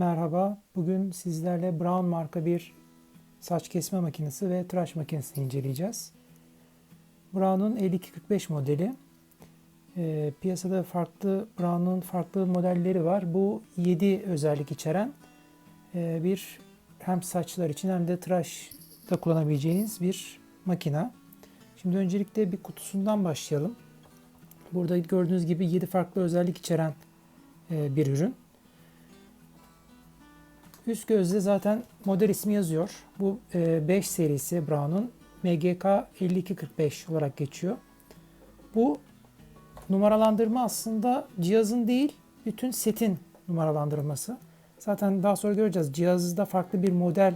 Merhaba, bugün sizlerle Brown marka bir saç kesme makinesi ve tıraş makinesini inceleyeceğiz. Brown'un 5245 modeli. Ee, piyasada farklı Brown'un farklı modelleri var. Bu 7 özellik içeren e, bir hem saçlar için hem de tıraşta kullanabileceğiniz bir makina. Şimdi öncelikle bir kutusundan başlayalım. Burada gördüğünüz gibi 7 farklı özellik içeren e, bir ürün. Üst gözde zaten model ismi yazıyor. Bu 5 serisi Brown'un MGK 5245 olarak geçiyor. Bu numaralandırma aslında cihazın değil, bütün setin numaralandırması. Zaten daha sonra göreceğiz. Cihazda farklı bir model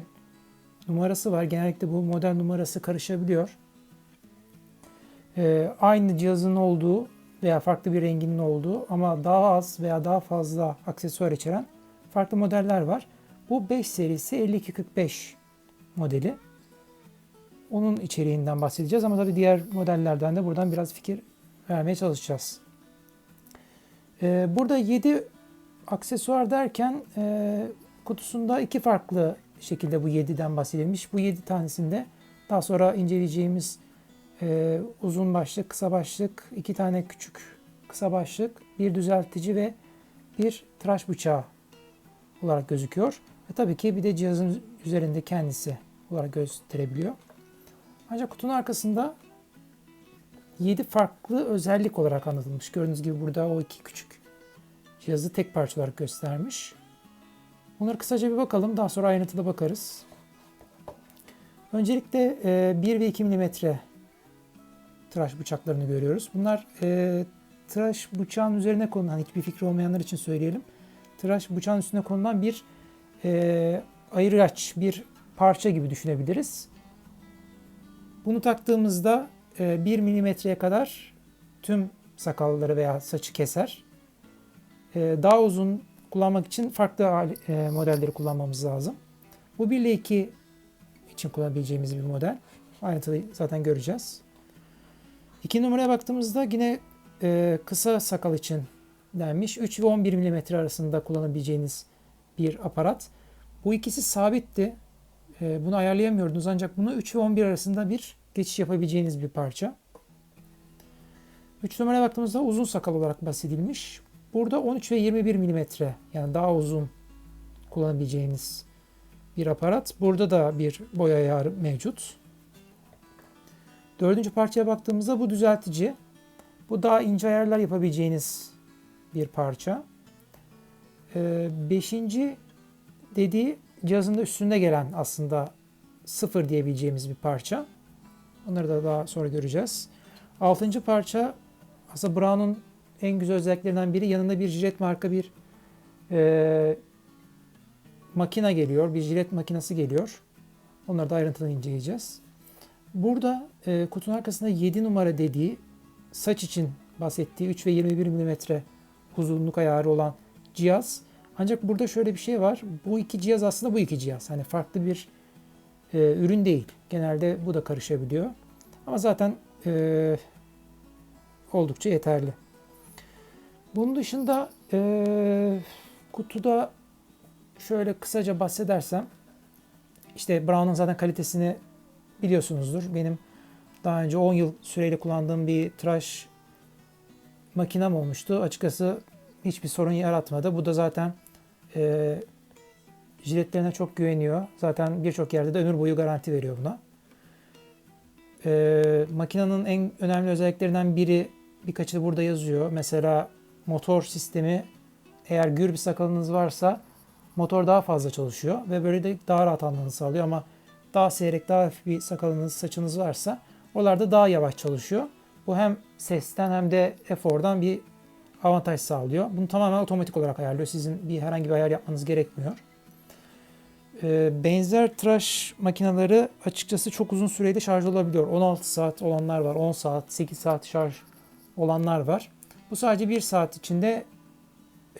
numarası var. Genellikle bu model numarası karışabiliyor. Ee, aynı cihazın olduğu veya farklı bir renginin olduğu ama daha az veya daha fazla aksesuar içeren farklı modeller var. Bu 5 serisi 5245 modeli. Onun içeriğinden bahsedeceğiz ama tabii diğer modellerden de buradan biraz fikir vermeye çalışacağız. Ee, burada 7 aksesuar derken e, kutusunda iki farklı şekilde bu 7'den bahsedilmiş. Bu 7 tanesinde daha sonra inceleyeceğimiz e, uzun başlık, kısa başlık, iki tane küçük kısa başlık, bir düzeltici ve bir tıraş bıçağı olarak gözüküyor. Ve tabii ki bir de cihazın üzerinde kendisi olarak gösterebiliyor. Ancak kutunun arkasında 7 farklı özellik olarak anlatılmış. Gördüğünüz gibi burada o iki küçük cihazı tek parça olarak göstermiş. Bunları kısaca bir bakalım. Daha sonra ayrıntıda bakarız. Öncelikle 1 ve 2 mm tıraş bıçaklarını görüyoruz. Bunlar e, tıraş bıçağın üzerine konulan, hiçbir fikri olmayanlar için söyleyelim. Tıraş bıçağın üstüne konulan bir e, ayıraç, bir parça gibi düşünebiliriz. Bunu taktığımızda e, 1 milimetreye kadar tüm sakalları veya saçı keser. E, daha uzun kullanmak için farklı e, modelleri kullanmamız lazım. Bu 1 ile 2 için kullanabileceğimiz bir model. Ayrıntılı zaten göreceğiz. 2 numaraya baktığımızda yine e, kısa sakal için denmiş. 3 ve 11 mm arasında kullanabileceğiniz bir aparat. Bu ikisi sabitti. E, bunu ayarlayamıyordunuz ancak bunu 3 ve 11 arasında bir geçiş yapabileceğiniz bir parça. 3 numaraya baktığımızda uzun sakal olarak bahsedilmiş. Burada 13 ve 21 mm yani daha uzun kullanabileceğiniz bir aparat. Burada da bir boy ayarı mevcut. Dördüncü parçaya baktığımızda bu düzeltici. Bu daha ince ayarlar yapabileceğiniz bir parça. Ee, beşinci dediği cihazın da üstünde gelen aslında sıfır diyebileceğimiz bir parça. Onları da daha sonra göreceğiz. Altıncı parça aslında Brown'un en güzel özelliklerinden biri yanında bir jilet marka bir e, makina geliyor. Bir jilet makinesi geliyor. Onları da ayrıntılı inceleyeceğiz. Burada e, kutunun arkasında 7 numara dediği saç için bahsettiği 3 ve 21 mm uzunluk ayarı olan cihaz. Ancak burada şöyle bir şey var. Bu iki cihaz aslında bu iki cihaz. Hani farklı bir e, ürün değil. Genelde bu da karışabiliyor. Ama zaten e, oldukça yeterli. Bunun dışında e, kutuda şöyle kısaca bahsedersem işte Brown'un zaten kalitesini biliyorsunuzdur. Benim daha önce 10 yıl süreyle kullandığım bir tıraş makinem olmuştu. Açıkçası hiçbir sorun yaratmadı. Bu da zaten e, jiletlerine çok güveniyor. Zaten birçok yerde de ömür boyu garanti veriyor buna. E, makinenin en önemli özelliklerinden biri birkaçı burada yazıyor. Mesela motor sistemi eğer gür bir sakalınız varsa motor daha fazla çalışıyor ve böyle de daha rahat almanızı sağlıyor ama daha seyrek, daha hafif bir sakalınız, saçınız varsa oralarda daha yavaş çalışıyor. Bu hem sesten hem de efordan bir avantaj sağlıyor. Bunu tamamen otomatik olarak ayarlıyor. Sizin bir herhangi bir ayar yapmanız gerekmiyor. Ee, benzer tıraş makineleri açıkçası çok uzun sürede şarj olabiliyor. 16 saat olanlar var, 10 saat, 8 saat şarj olanlar var. Bu sadece 1 saat içinde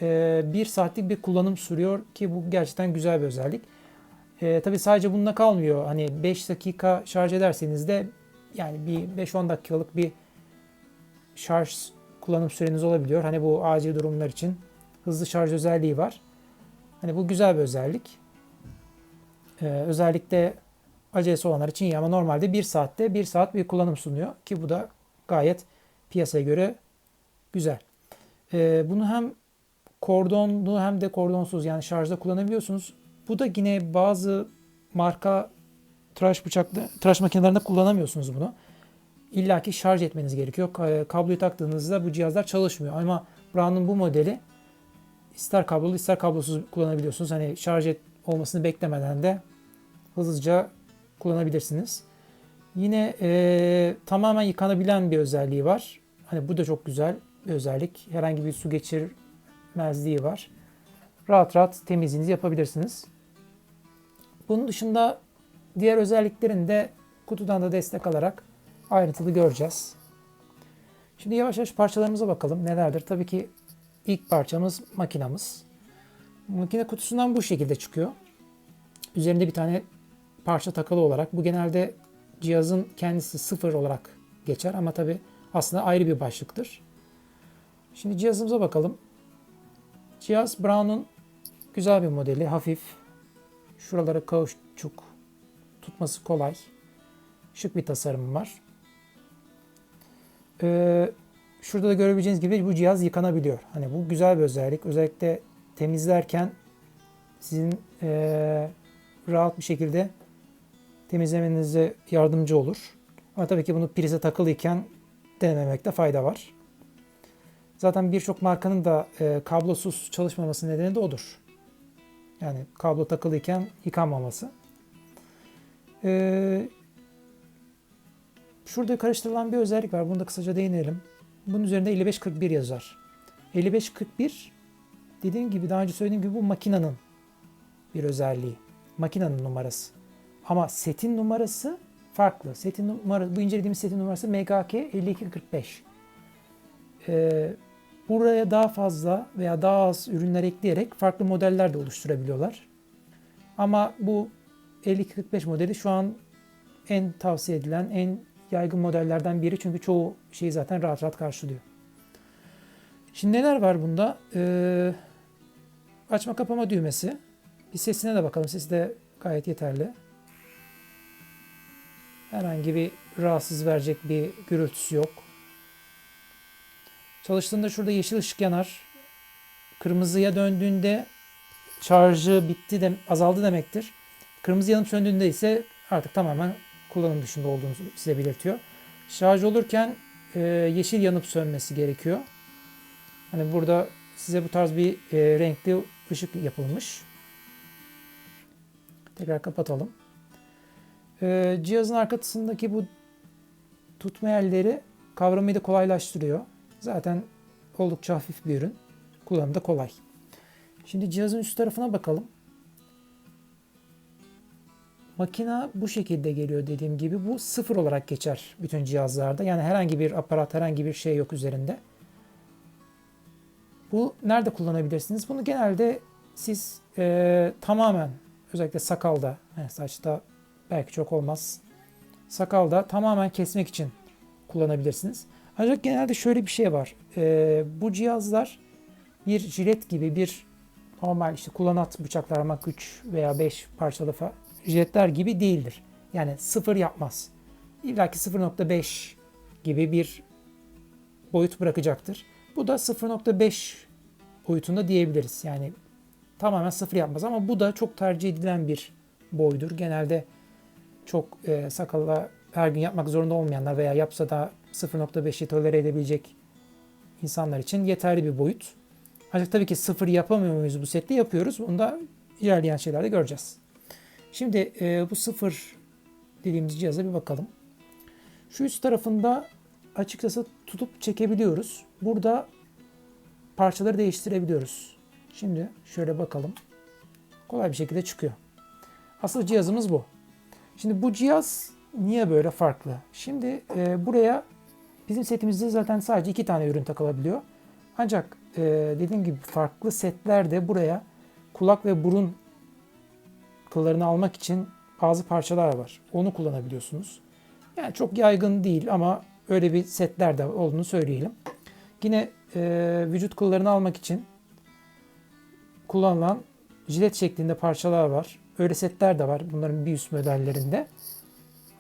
1 e, saatlik bir kullanım sürüyor ki bu gerçekten güzel bir özellik. E, tabii sadece bununla kalmıyor. Hani 5 dakika şarj ederseniz de yani bir 5-10 dakikalık bir şarj kullanım süreniz olabiliyor. Hani bu acil durumlar için hızlı şarj özelliği var. Hani bu güzel bir özellik. Ee, özellikle acelesi olanlar için iyi ama normalde 1 saatte 1 saat bir kullanım sunuyor ki bu da gayet piyasaya göre güzel. Ee, bunu hem kordonlu hem de kordonsuz yani şarjda kullanabiliyorsunuz. Bu da yine bazı marka tıraş bıçaklı tıraş makinelerinde kullanamıyorsunuz bunu. İlla ki şarj etmeniz gerekiyor. Ka- Kabloyu taktığınızda bu cihazlar çalışmıyor. Ama Brown'un bu modeli ister kablolu ister kablosuz kullanabiliyorsunuz. Hani şarj et olmasını beklemeden de hızlıca kullanabilirsiniz. Yine e, tamamen yıkanabilen bir özelliği var. Hani bu da çok güzel bir özellik. Herhangi bir su geçirmezliği var. Rahat rahat temizliğinizi yapabilirsiniz. Bunun dışında diğer özelliklerini de kutudan da destek alarak ayrıntılı göreceğiz. Şimdi yavaş yavaş parçalarımıza bakalım nelerdir. Tabii ki ilk parçamız makinamız. Makine kutusundan bu şekilde çıkıyor. Üzerinde bir tane parça takılı olarak. Bu genelde cihazın kendisi sıfır olarak geçer ama tabi aslında ayrı bir başlıktır. Şimdi cihazımıza bakalım. Cihaz Brown'un güzel bir modeli. Hafif. Şuralara kauçuk. Tutması kolay. Şık bir tasarımı var. Ee, şurada da görebileceğiniz gibi bu cihaz yıkanabiliyor. Hani bu güzel bir özellik. Özellikle temizlerken sizin ee, rahat bir şekilde temizlemenize yardımcı olur. Ama tabii ki bunu prize takılıyken denememekte fayda var. Zaten birçok markanın da e, kablosuz çalışmaması nedeni de odur. Yani kablo takılıyken yıkanmaması. E, şurada karıştırılan bir özellik var. Bunu da kısaca değinelim. Bunun üzerinde 5541 yazar. 5541 dediğim gibi daha önce söylediğim gibi bu makinenin bir özelliği. Makinenin numarası. Ama setin numarası farklı. Setin numarası, bu incelediğimiz setin numarası MKK 5245. Ee, buraya daha fazla veya daha az ürünler ekleyerek farklı modeller de oluşturabiliyorlar. Ama bu 5245 modeli şu an en tavsiye edilen, en yaygın modellerden biri. Çünkü çoğu şeyi zaten rahat rahat karşılıyor. Şimdi neler var bunda? Ee, açma kapama düğmesi. Bir sesine de bakalım. Sesi de gayet yeterli. Herhangi bir rahatsız verecek bir gürültüsü yok. Çalıştığında şurada yeşil ışık yanar. Kırmızıya döndüğünde şarjı bitti de azaldı demektir. Kırmızı yanıp söndüğünde ise artık tamamen kullanım dışında olduğunu size belirtiyor. Şarj olurken e, yeşil yanıp sönmesi gerekiyor. Hani burada size bu tarz bir e, renkli ışık yapılmış. Tekrar kapatalım. Ee, cihazın arkasındaki bu tutma yerleri kavramayı da kolaylaştırıyor. Zaten oldukça hafif bir ürün. Kullanımı da kolay. Şimdi cihazın üst tarafına bakalım. Makina bu şekilde geliyor dediğim gibi. Bu sıfır olarak geçer bütün cihazlarda. Yani herhangi bir aparat, herhangi bir şey yok üzerinde. Bu nerede kullanabilirsiniz? Bunu genelde siz e, tamamen özellikle sakalda, saçta belki çok olmaz. Sakalda tamamen kesmek için kullanabilirsiniz. Ancak genelde şöyle bir şey var. E, bu cihazlar bir jilet gibi bir normal işte kullanat bıçaklar ama 3 veya 5 parçalı jiletler gibi değildir. Yani sıfır yapmaz. İlla ki 0.5 gibi bir boyut bırakacaktır. Bu da 0.5 boyutunda diyebiliriz. Yani tamamen sıfır yapmaz ama bu da çok tercih edilen bir boydur. Genelde çok e, sakalla her gün yapmak zorunda olmayanlar veya yapsa da 0.5'i tolere edebilecek insanlar için yeterli bir boyut. Ancak tabii ki sıfır yapamıyor muyuz bu sette? Yapıyoruz. Bunu da ilerleyen şeylerde göreceğiz. Şimdi e, bu sıfır dediğimiz cihaza bir bakalım. Şu üst tarafında açıkçası tutup çekebiliyoruz. Burada parçaları değiştirebiliyoruz. Şimdi şöyle bakalım. Kolay bir şekilde çıkıyor. Asıl cihazımız bu. Şimdi bu cihaz niye böyle farklı? Şimdi e, buraya bizim setimizde zaten sadece iki tane ürün takılabiliyor. Ancak e, dediğim gibi farklı setlerde buraya kulak ve burun kıllarını almak için bazı parçalar var. Onu kullanabiliyorsunuz. Yani çok yaygın değil ama öyle bir setler de olduğunu söyleyelim. Yine e, vücut kıllarını almak için kullanılan jilet şeklinde parçalar var. Öyle setler de var bunların bir üst modellerinde.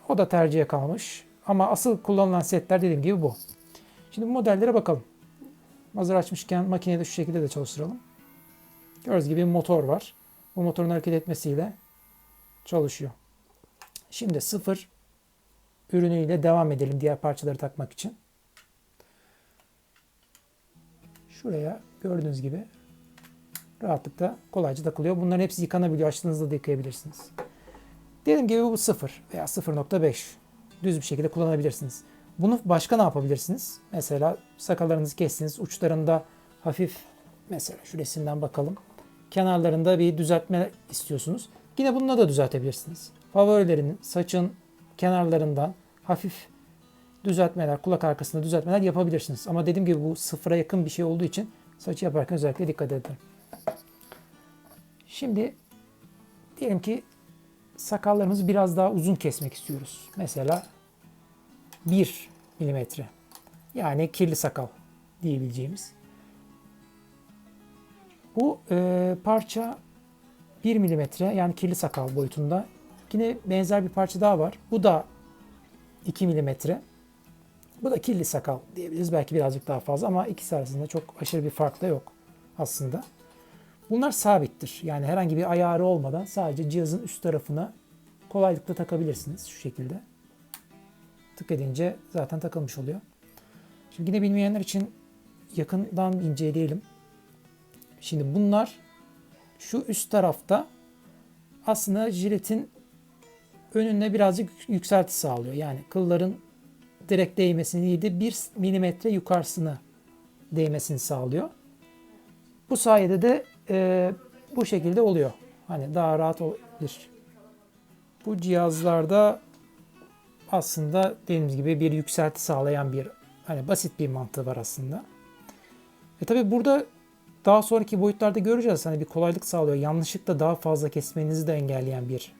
O da tercihe kalmış. Ama asıl kullanılan setler dediğim gibi bu. Şimdi bu modellere bakalım. Hazır açmışken makineyi de şu şekilde de çalıştıralım. Gördüğünüz gibi bir motor var. Bu motorun hareket etmesiyle çalışıyor. Şimdi sıfır ürünüyle devam edelim diğer parçaları takmak için. Şuraya gördüğünüz gibi rahatlıkla kolayca takılıyor. Bunların hepsi yıkanabiliyor. Açtığınızda da yıkayabilirsiniz. Dediğim gibi bu 0 veya 0.5 düz bir şekilde kullanabilirsiniz. Bunu başka ne yapabilirsiniz? Mesela sakallarınızı kestiniz. Uçlarında hafif mesela şu bakalım. Kenarlarında bir düzeltme istiyorsunuz. Yine bununla da düzeltebilirsiniz. Favorilerinin saçın kenarlarından hafif düzeltmeler, kulak arkasında düzeltmeler yapabilirsiniz. Ama dediğim gibi bu sıfıra yakın bir şey olduğu için saçı yaparken özellikle dikkat edin. Şimdi diyelim ki sakallarımızı biraz daha uzun kesmek istiyoruz. Mesela 1 milimetre. Yani kirli sakal diyebileceğimiz. Bu e, parça 1 milimetre yani kirli sakal boyutunda. Yine benzer bir parça daha var. Bu da 2 milimetre. Bu da kirli sakal diyebiliriz. Belki birazcık daha fazla ama ikisi arasında çok aşırı bir fark da yok aslında. Bunlar sabittir. Yani herhangi bir ayarı olmadan sadece cihazın üst tarafına kolaylıkla takabilirsiniz şu şekilde. Tık edince zaten takılmış oluyor. Şimdi yine bilmeyenler için yakından inceleyelim. Şimdi bunlar şu üst tarafta aslında jiletin önüne birazcık yükselti sağlıyor. Yani kılların direkt değmesini değil de 1 milimetre yukarısını değmesini sağlıyor. Bu sayede de e, bu şekilde oluyor. Hani daha rahat olabilir. Bu cihazlarda aslında dediğimiz gibi bir yükselti sağlayan bir hani basit bir mantığı var aslında. E tabi burada daha sonraki boyutlarda göreceğiz. Hani bir kolaylık sağlıyor. Yanlışlıkla daha fazla kesmenizi de engelleyen bir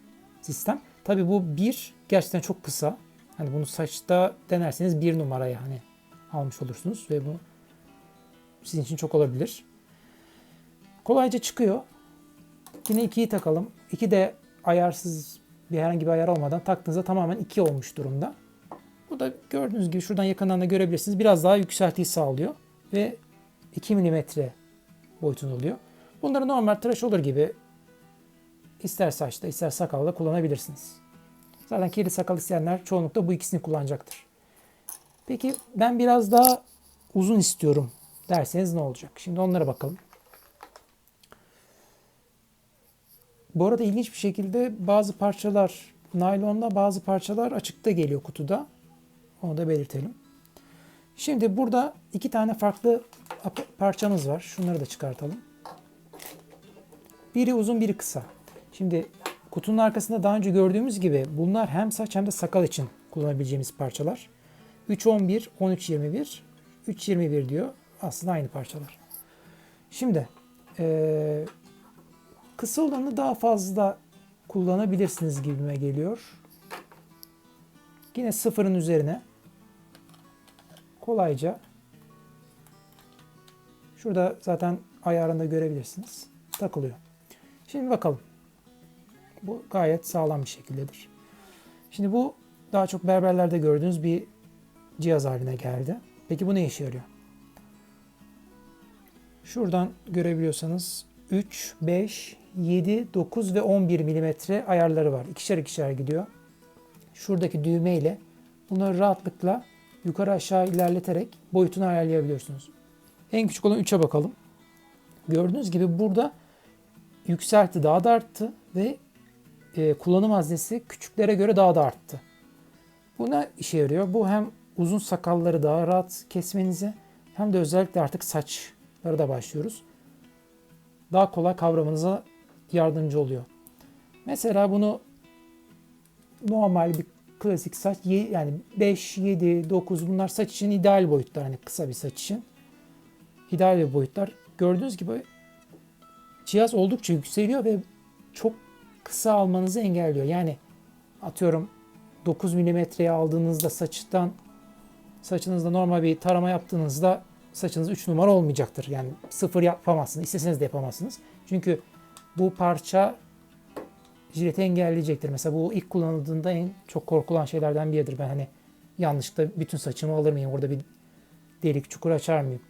sistem. Tabi bu bir gerçekten çok kısa. Hani bunu saçta denerseniz bir numaraya hani almış olursunuz ve bu sizin için çok olabilir. Kolayca çıkıyor. Yine 2'yi takalım. 2 de ayarsız bir herhangi bir ayar olmadan taktığınızda tamamen 2 olmuş durumda. Bu da gördüğünüz gibi şuradan yakından da görebilirsiniz. Biraz daha yükseltiyi sağlıyor ve 2 mm boyutunda oluyor. Bunları normal tıraş olur gibi ister saçta ister sakalda kullanabilirsiniz. Zaten kirli sakal isteyenler çoğunlukla bu ikisini kullanacaktır. Peki ben biraz daha uzun istiyorum derseniz ne olacak? Şimdi onlara bakalım. Bu arada ilginç bir şekilde bazı parçalar naylonda bazı parçalar açıkta geliyor kutuda. Onu da belirtelim. Şimdi burada iki tane farklı parçamız var. Şunları da çıkartalım. Biri uzun biri kısa. Şimdi kutunun arkasında daha önce gördüğümüz gibi bunlar hem saç hem de sakal için kullanabileceğimiz parçalar. 3.11, 13.21, 3.21 diyor. Aslında aynı parçalar. Şimdi ee, Kısa olanı daha fazla kullanabilirsiniz gibime geliyor. Yine sıfırın üzerine kolayca şurada zaten ayarında görebilirsiniz. Takılıyor. Şimdi bakalım. Bu gayet sağlam bir şekildedir. Şimdi bu daha çok berberlerde gördüğünüz bir cihaz haline geldi. Peki bu ne işe yarıyor? Şuradan görebiliyorsanız 3, 5, 7, 9 ve 11 milimetre ayarları var. İkişer ikişer gidiyor. Şuradaki düğme ile bunları rahatlıkla yukarı aşağı ilerleterek boyutunu ayarlayabiliyorsunuz. En küçük olan 3'e bakalım. Gördüğünüz gibi burada yükselti daha da arttı ve e, kullanım haznesi küçüklere göre daha da arttı. Bu ne işe yarıyor? Bu hem uzun sakalları daha rahat kesmenize hem de özellikle artık saçları da başlıyoruz. Daha kolay kavramanıza yardımcı oluyor. Mesela bunu normal bir klasik saç yani 5, 7, 9 bunlar saç için ideal boyutlar. Hani kısa bir saç için ideal bir boyutlar. Gördüğünüz gibi cihaz oldukça yükseliyor ve çok kısa almanızı engelliyor. Yani atıyorum 9 milimetreye aldığınızda saçtan saçınızda normal bir tarama yaptığınızda saçınız 3 numara olmayacaktır. Yani sıfır yapamazsınız. İsteseniz de yapamazsınız. Çünkü bu parça jileti engelleyecektir. Mesela bu ilk kullanıldığında en çok korkulan şeylerden biridir. Ben hani yanlışlıkla bütün saçımı alır mıyım? Orada bir delik çukur açar mıyım?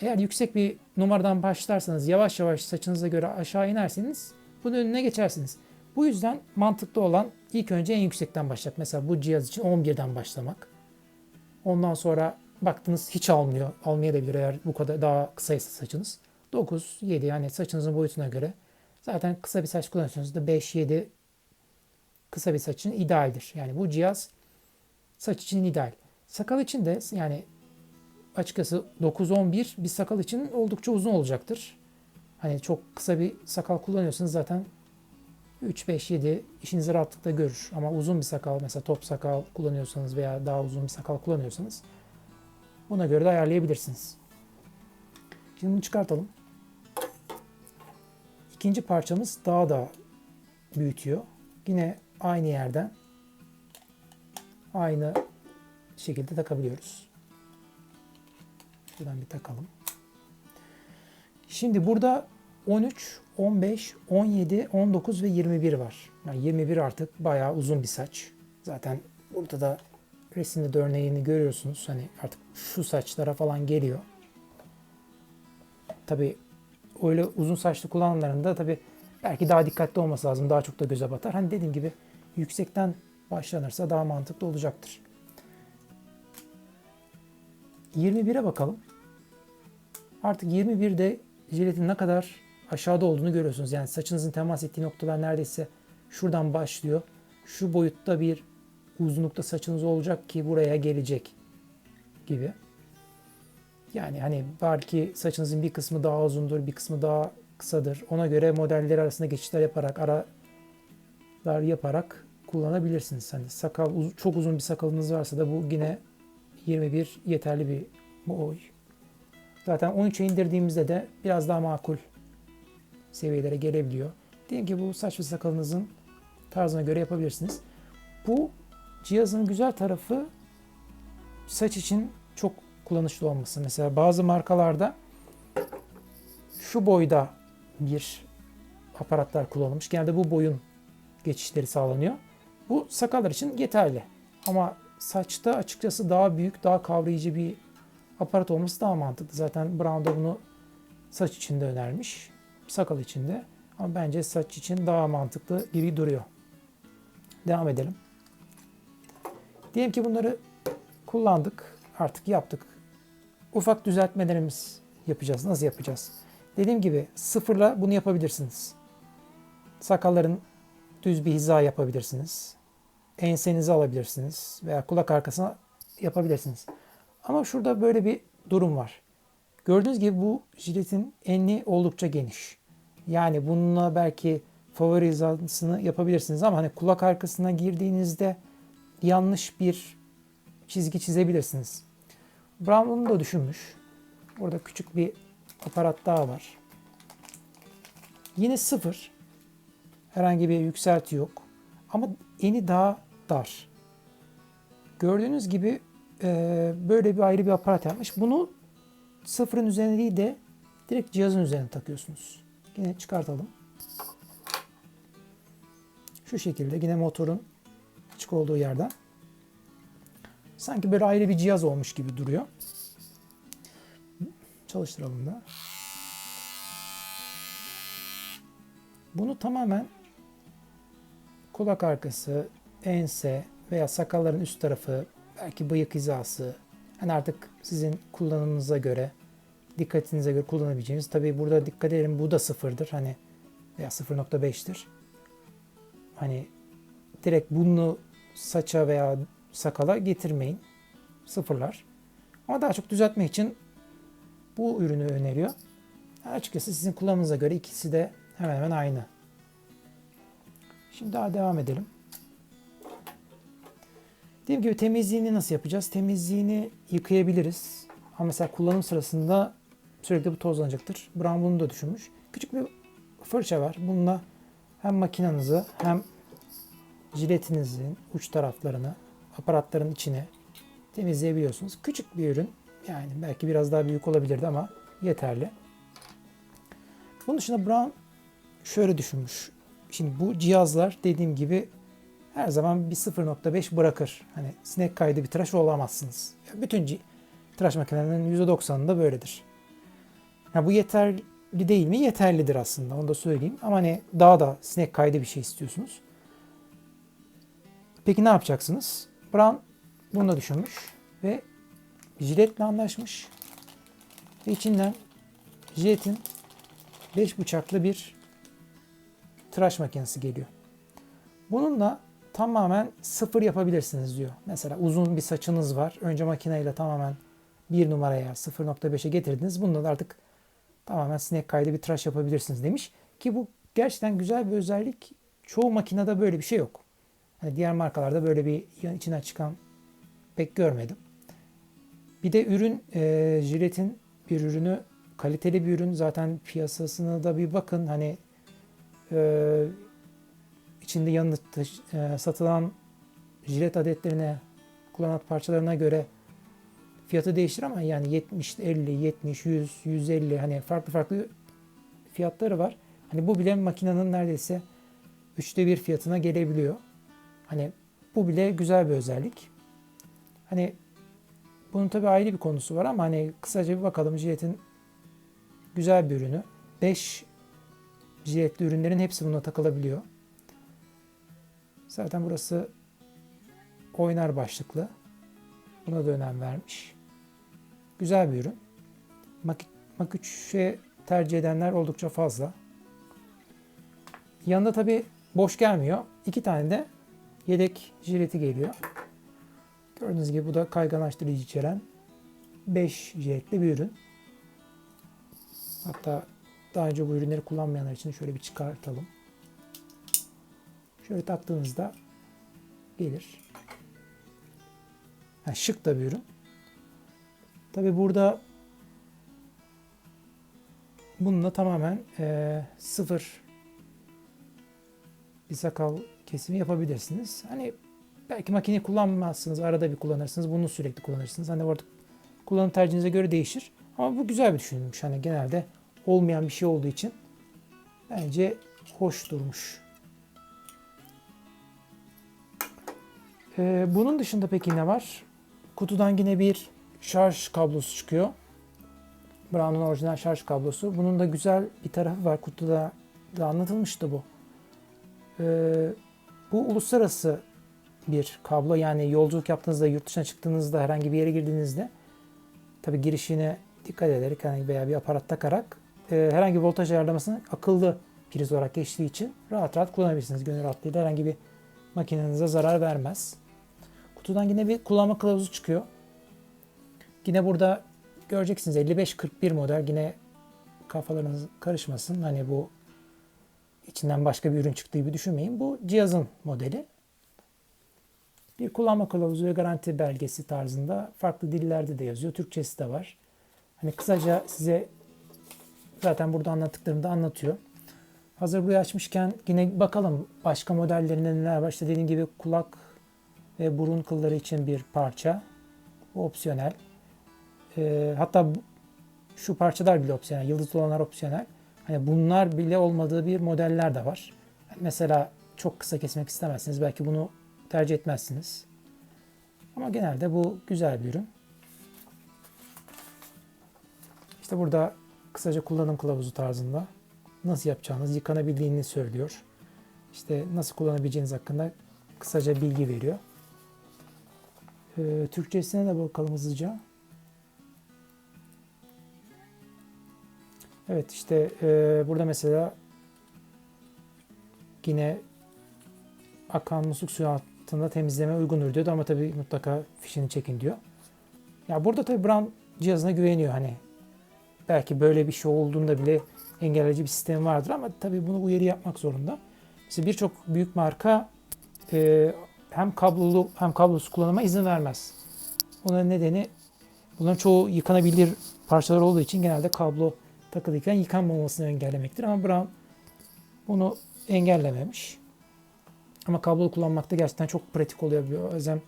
Eğer yüksek bir numaradan başlarsanız yavaş yavaş saçınıza göre aşağı inerseniz bunun önüne geçersiniz. Bu yüzden mantıklı olan ilk önce en yüksekten başlamak. Mesela bu cihaz için 11'den başlamak. Ondan sonra baktınız hiç almıyor. Almayabilir eğer bu kadar daha kısaysa saçınız. 9, 7 yani saçınızın boyutuna göre. Zaten kısa bir saç kullanıyorsanız da 5, 7 kısa bir saç için idealdir. Yani bu cihaz saç için ideal. Sakal için de yani açıkçası 9-11 bir sakal için oldukça uzun olacaktır. Hani çok kısa bir sakal kullanıyorsanız zaten 3-5-7 işinizi rahatlıkla görür. Ama uzun bir sakal mesela top sakal kullanıyorsanız veya daha uzun bir sakal kullanıyorsanız buna göre de ayarlayabilirsiniz. Şimdi bunu çıkartalım. İkinci parçamız daha da büyütüyor. Yine aynı yerden aynı şekilde takabiliyoruz. Şuradan bir takalım. Şimdi burada 13, 15, 17, 19 ve 21 var. Yani 21 artık bayağı uzun bir saç. Zaten burada da resimde de örneğini görüyorsunuz. Hani artık şu saçlara falan geliyor. Tabi öyle uzun saçlı kullananların da tabi belki daha dikkatli olması lazım. Daha çok da göze batar. Hani dediğim gibi yüksekten başlanırsa daha mantıklı olacaktır. 21'e bakalım. Artık 21'de jiletin ne kadar aşağıda olduğunu görüyorsunuz. Yani saçınızın temas ettiği noktalar neredeyse şuradan başlıyor. Şu boyutta bir uzunlukta saçınız olacak ki buraya gelecek gibi. Yani hani belki saçınızın bir kısmı daha uzundur, bir kısmı daha kısadır. Ona göre modeller arasında geçişler yaparak, aralar yaparak kullanabilirsiniz. Hani sakal çok uzun bir sakalınız varsa da bu yine 21 yeterli bir boy. Zaten 13'e indirdiğimizde de biraz daha makul seviyelere gelebiliyor. Diyelim ki bu saç ve sakalınızın tarzına göre yapabilirsiniz. Bu cihazın güzel tarafı saç için çok kullanışlı olması. Mesela bazı markalarda şu boyda bir aparatlar kullanılmış. Genelde bu boyun geçişleri sağlanıyor. Bu sakallar için yeterli. Ama saçta açıkçası daha büyük, daha kavrayıcı bir aparat olması daha mantıklı. Zaten Brown da bunu saç için de önermiş. Sakal için de. Ama bence saç için daha mantıklı gibi duruyor. Devam edelim. Diyelim ki bunları kullandık. Artık yaptık. Ufak düzeltmelerimiz yapacağız. Nasıl yapacağız? Dediğim gibi sıfırla bunu yapabilirsiniz. Sakalların düz bir hiza yapabilirsiniz. Ensenizi alabilirsiniz veya kulak arkasına yapabilirsiniz. Ama şurada böyle bir durum var. Gördüğünüz gibi bu jiletin enli oldukça geniş. Yani bununla belki favori hizasını yapabilirsiniz ama hani kulak arkasına girdiğinizde yanlış bir çizgi çizebilirsiniz. Brown bunu da düşünmüş. Burada küçük bir aparat daha var. Yine sıfır. Herhangi bir yükselti yok. Ama eni daha dar. Gördüğünüz gibi e, böyle bir ayrı bir aparat yapmış. Bunu sıfırın üzerine değil de direkt cihazın üzerine takıyorsunuz. Yine çıkartalım. Şu şekilde yine motorun açık olduğu yerden. Sanki böyle ayrı bir cihaz olmuş gibi duruyor. Çalıştıralım da. Bunu tamamen kulak arkası, ense veya sakalların üst tarafı, belki bıyık hizası, hani artık sizin kullanımınıza göre, dikkatinize göre kullanabileceğiniz. Tabii burada dikkat edelim bu da sıfırdır hani veya 0.5'tir. Hani direkt bunu saça veya sakala getirmeyin. Sıfırlar. Ama daha çok düzeltmek için bu ürünü öneriyor. Açıkçası sizin kullanımınıza göre ikisi de hemen hemen aynı. Şimdi daha devam edelim. Dediğim gibi temizliğini nasıl yapacağız? Temizliğini yıkayabiliriz. Ama mesela kullanım sırasında sürekli bu tozlanacaktır. Brown bunu da düşünmüş. Küçük bir fırça var. Bununla hem makinenizi hem jiletinizin uç taraflarını aparatların içine temizleyebiliyorsunuz. Küçük bir ürün. Yani belki biraz daha büyük olabilirdi ama yeterli. Bunun dışında Brown şöyle düşünmüş. Şimdi bu cihazlar dediğim gibi her zaman bir 0.5 bırakır. Hani sinek kaydı bir tıraş olamazsınız. Bütün tıraş makinelerinin %90'ında böyledir. Ya bu yeterli değil mi? Yeterlidir aslında. Onu da söyleyeyim. Ama hani daha da sinek kaydı bir şey istiyorsunuz. Peki ne yapacaksınız? Brown bunu da düşünmüş ve jiletle anlaşmış. Ve içinden jiletin 5 bıçaklı bir tıraş makinesi geliyor. Bununla tamamen sıfır yapabilirsiniz diyor. Mesela uzun bir saçınız var. Önce makineyle tamamen bir numaraya 0.5'e getirdiniz. Bunda da artık tamamen sinek kaydı bir tıraş yapabilirsiniz demiş. Ki bu gerçekten güzel bir özellik. Çoğu makinede böyle bir şey yok. Hani diğer markalarda böyle bir içinden çıkan pek görmedim. Bir de ürün e, jiletin bir ürünü kaliteli bir ürün. Zaten piyasasına da bir bakın. Hani e, içinde yanında e, satılan jilet adetlerine, kullanat parçalarına göre fiyatı değişir ama yani 70, 50, 70, 100, 150 hani farklı farklı fiyatları var. Hani bu bile makinenin neredeyse üçte bir fiyatına gelebiliyor. Hani bu bile güzel bir özellik. Hani bunun tabii ayrı bir konusu var ama hani kısaca bir bakalım jiletin güzel bir ürünü. 5 jiletli ürünlerin hepsi buna takılabiliyor. Zaten burası oynar başlıklı. Buna da önem vermiş. Güzel bir ürün. Mak, Mak 3'e tercih edenler oldukça fazla. Yanında tabi boş gelmiyor. İki tane de yedek jileti geliyor. Gördüğünüz gibi bu da kayganlaştırıcı içeren 5 jiletli bir ürün. Hatta daha önce bu ürünleri kullanmayanlar için şöyle bir çıkartalım. Şöyle taktığınızda gelir. Ha, şık da bir ürün. Tabi burada bununla tamamen e, sıfır bir sakal kesimi yapabilirsiniz. Hani belki makineyi kullanmazsınız, arada bir kullanırsınız, bunu sürekli kullanırsınız. Hani orada kullanım tercihinize göre değişir. Ama bu güzel bir düşünülmüş. Hani genelde olmayan bir şey olduğu için bence hoş durmuş. Ee, bunun dışında peki ne var? Kutudan yine bir şarj kablosu çıkıyor. Brown'un orijinal şarj kablosu. Bunun da güzel bir tarafı var. Kutuda da anlatılmıştı bu. Ee, bu uluslararası bir kablo. Yani yolculuk yaptığınızda, yurt dışına çıktığınızda, herhangi bir yere girdiğinizde tabi girişine dikkat ederek hani veya bir aparat takarak e, herhangi bir voltaj ayarlamasını akıllı priz olarak geçtiği için rahat rahat kullanabilirsiniz. Gönül rahatlığıyla herhangi bir makinenize zarar vermez. Kutudan yine bir kullanma kılavuzu çıkıyor. Yine burada göreceksiniz 5541 model yine kafalarınız karışmasın. Hani bu içinden başka bir ürün çıktığı gibi düşünmeyin. Bu cihazın modeli. Bir kullanma kılavuzu ve garanti belgesi tarzında farklı dillerde de yazıyor. Türkçesi de var. Hani kısaca size zaten burada anlattıklarımı da anlatıyor. Hazır burayı açmışken yine bakalım başka modellerinde neler var. İşte dediğim gibi kulak ve burun kılları için bir parça. Bu opsiyonel. Ee, hatta şu parçalar bile opsiyonel. Yıldız olanlar opsiyonel. Hani bunlar bile olmadığı bir modeller de var. Mesela çok kısa kesmek istemezsiniz. Belki bunu tercih etmezsiniz. Ama genelde bu güzel bir ürün. İşte burada kısaca kullanım kılavuzu tarzında nasıl yapacağınız, yıkanabildiğini söylüyor. İşte nasıl kullanabileceğiniz hakkında kısaca bilgi veriyor. Ee, Türkçesine de bakalım hızlıca. Evet işte e, burada mesela yine akan musluk suyu altında temizleme uygundur diyor ama tabii mutlaka fişini çekin diyor. Ya burada tabii Brown cihazına güveniyor hani. Belki böyle bir şey olduğunda bile engelleyici bir sistemi vardır ama tabii bunu uyarı yapmak zorunda. Mesela birçok büyük marka e, hem kablolu hem kablosuz kullanıma izin vermez. Bunun nedeni bunların çoğu yıkanabilir parçalar olduğu için genelde kablo takılıyken yıkanmamasını engellemektir. Ama Brown bunu engellememiş. Ama kablolu kullanmakta gerçekten çok pratik oluyor. Bazen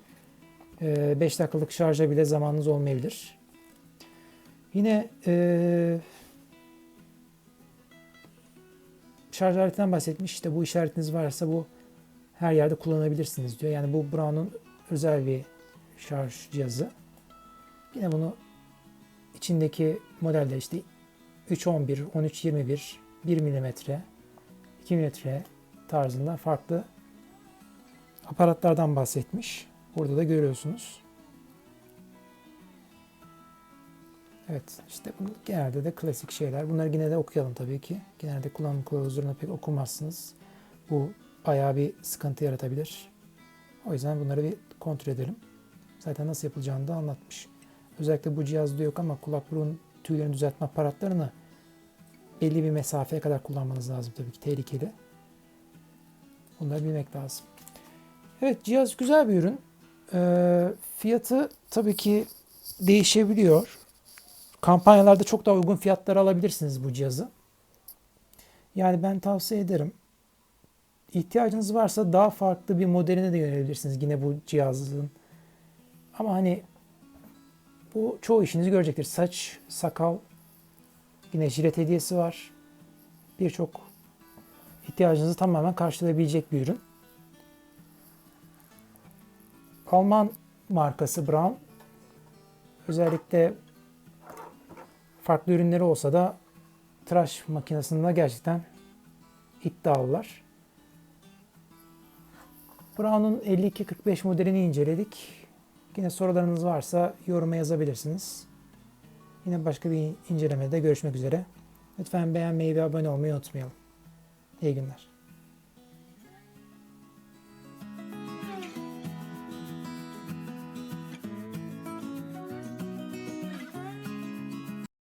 5 dakikalık şarja bile zamanınız olmayabilir. Yine e, şarj aletinden bahsetmiş. İşte bu işaretiniz varsa bu her yerde kullanabilirsiniz diyor. Yani bu Brown'un özel bir şarj cihazı. Yine bunu içindeki modelde işte 3.11, 13.21, 1 mm, 2 mm tarzında farklı aparatlardan bahsetmiş. Burada da görüyorsunuz. Evet işte bu genelde de klasik şeyler. Bunları yine de okuyalım tabii ki. Genelde kullanım kılavuzlarını pek okumazsınız. Bu bayağı bir sıkıntı yaratabilir. O yüzden bunları bir kontrol edelim. Zaten nasıl yapılacağını da anlatmış. Özellikle bu cihazda yok ama kulak burun tüylerini düzeltme aparatlarını belli bir mesafeye kadar kullanmanız lazım tabii ki tehlikeli. Bunları bilmek lazım. Evet cihaz güzel bir ürün. Ee, fiyatı tabii ki değişebiliyor. Kampanyalarda çok daha uygun fiyatlara alabilirsiniz bu cihazı. Yani ben tavsiye ederim. İhtiyacınız varsa daha farklı bir modeline de yönelebilirsiniz yine bu cihazın. Ama hani bu çoğu işinizi görecektir. Saç, sakal, yine jilet hediyesi var. Birçok ihtiyacınızı tamamen karşılayabilecek bir ürün. Alman markası Braun. Özellikle farklı ürünleri olsa da tıraş makinesinde gerçekten iddialılar. Braun'un 5245 modelini inceledik. Yine sorularınız varsa yoruma yazabilirsiniz. Yine başka bir incelemede görüşmek üzere. Lütfen beğenmeyi ve abone olmayı unutmayalım. İyi günler.